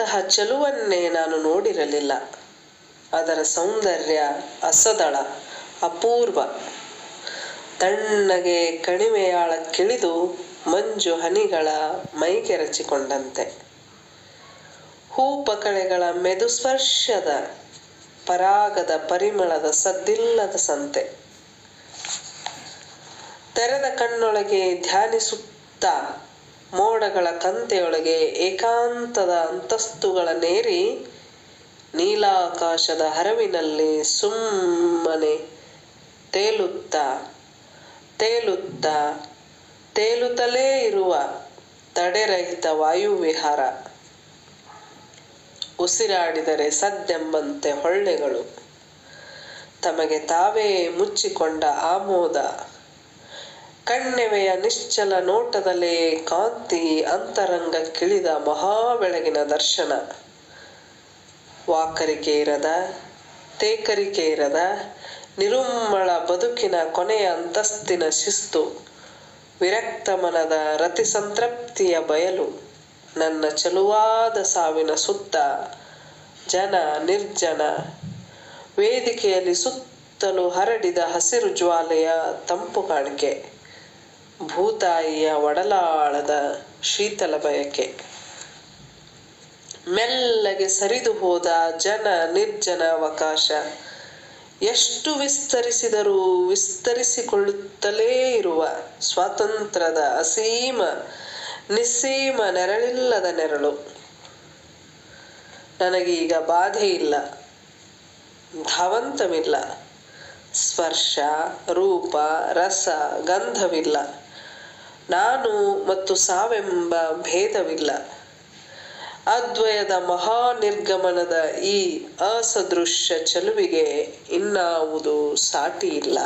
ಇಂತಹ ಚೆಲುವನ್ನೇ ನಾನು ನೋಡಿರಲಿಲ್ಲ. ಅದರ ಸೌಂದರ್ಯ ಅಸದಳ, ಅಪೂರ್ವ. ತಣ್ಣಗೆ ಕಣಿವೆಯಾಳಕ್ಕಿಳಿದು ಮಂಜು ಹನಿಗಳ ಮೈಗೆರಚಿಕೊಂಡಂತೆ ಹೂಪಕಳೆಗಳ ಮೆದು ಸ್ಪರ್ಶದ, ಪರಾಗದ ಪರಿಮಳದ ಸದ್ದಿಲ್ಲದ ಸಂತೆ. ತೆರೆದ ಕಣ್ಣೊಳಗೆ ಧ್ಯಾನಿಸುತ್ತ ಮೋಡಗಳ ಕಂತೆಯೊಳಗೆ ಏಕಾಂತದ ಅಂತಸ್ತುಗಳನ್ನೇರಿ ನೀಲಾಕಾಶದ ಹರವಿನಲ್ಲಿ ಸುಮ್ಮನೆ ತೇಲುತ್ತಾ ತೇಲುತ್ತಾ, ತೇಲುತ್ತಲೇ ಇರುವ ತಡೆರಹಿತ ವಾಯುವಿಹಾರ. ಉಸಿರಾಡಿದರೆ ಸದ್ದೆಂಬಂತೆ ಹೊಳ್ಳೆಗಳು. ತಮಗೆ ತಾವೇ ಮುಚ್ಚಿಕೊಂಡ ಆಮೋದ. ಕಣ್ಣೆವೆಯ ನಿಶ್ಚಲ ನೋಟದಲ್ಲೇ ಕಾಂತಿ ಅಂತರಂಗಕ್ಕಿಳಿದ ಮಹಾಬೆಳಗಿನ ದರ್ಶನ. ವಾಕರಿಕೆ ಇರದ, ತೇಕರಿಕೆ ಇರದ, ನಿರುಮ್ಮಳ ಬದುಕಿನ ಕೊನೆಯ ಅಂತಸ್ತಿನ ಶಿಸ್ತು ವಿರಕ್ತ ಮನದ ರತಿ ಸಂತೃಪ್ತಿಯ ಬಯಲು, ನನ್ನ ಚಲುವಾದ ಸಾವಿನ ಸುತ್ತ, ಜನ ನಿರ್ಜನ, ವೇದಿಕೆಯಲ್ಲಿ ಸುತ್ತಲೂ ಹರಡಿದ ಹಸಿರು ಜ್ವಾಲೆಯ ತಂಪು ಕಾಣಿಕೆ. ಭೂತಾಯಿಯ ಒಡಲಾಳದ ಶೀತಲ ಬಯಕೆ ಮೆಲ್ಲಗೆ ಸರಿದು ಹೋದ ಜನ ನಿರ್ಜನ ಅವಕಾಶ. ಎಷ್ಟು ವಿಸ್ತರಿಸಿದರೂ ವಿಸ್ತರಿಸಿಕೊಳ್ಳುತ್ತಲೇ ಇರುವ ಸ್ವಾತಂತ್ರ್ಯದ ಅಸೀಮ, ನಿಸ್ಸೀಮ ನೆರಳಿಲ್ಲದ ನೆರಳು. ನನಗೀಗ ಬಾಧೆ ಇಲ್ಲ, ಧಾವಂತವಿಲ್ಲ. ಸ್ಪರ್ಶ, ರೂಪ, ರಸ, ಗಂಧವಿಲ್ಲ. ನಾನು ಮತ್ತು ಸಾವೆಂಬ ಭೇದವಿಲ್ಲ. ಅದ್ವಯದ ಮಹಾ ನಿರ್ಗಮನದ ಈ ಅಸದೃಶ್ಯ ಚೆಲುವಿಗೆ ಇನ್ನಾವುದು ಸಾಟಿ ಇಲ್ಲ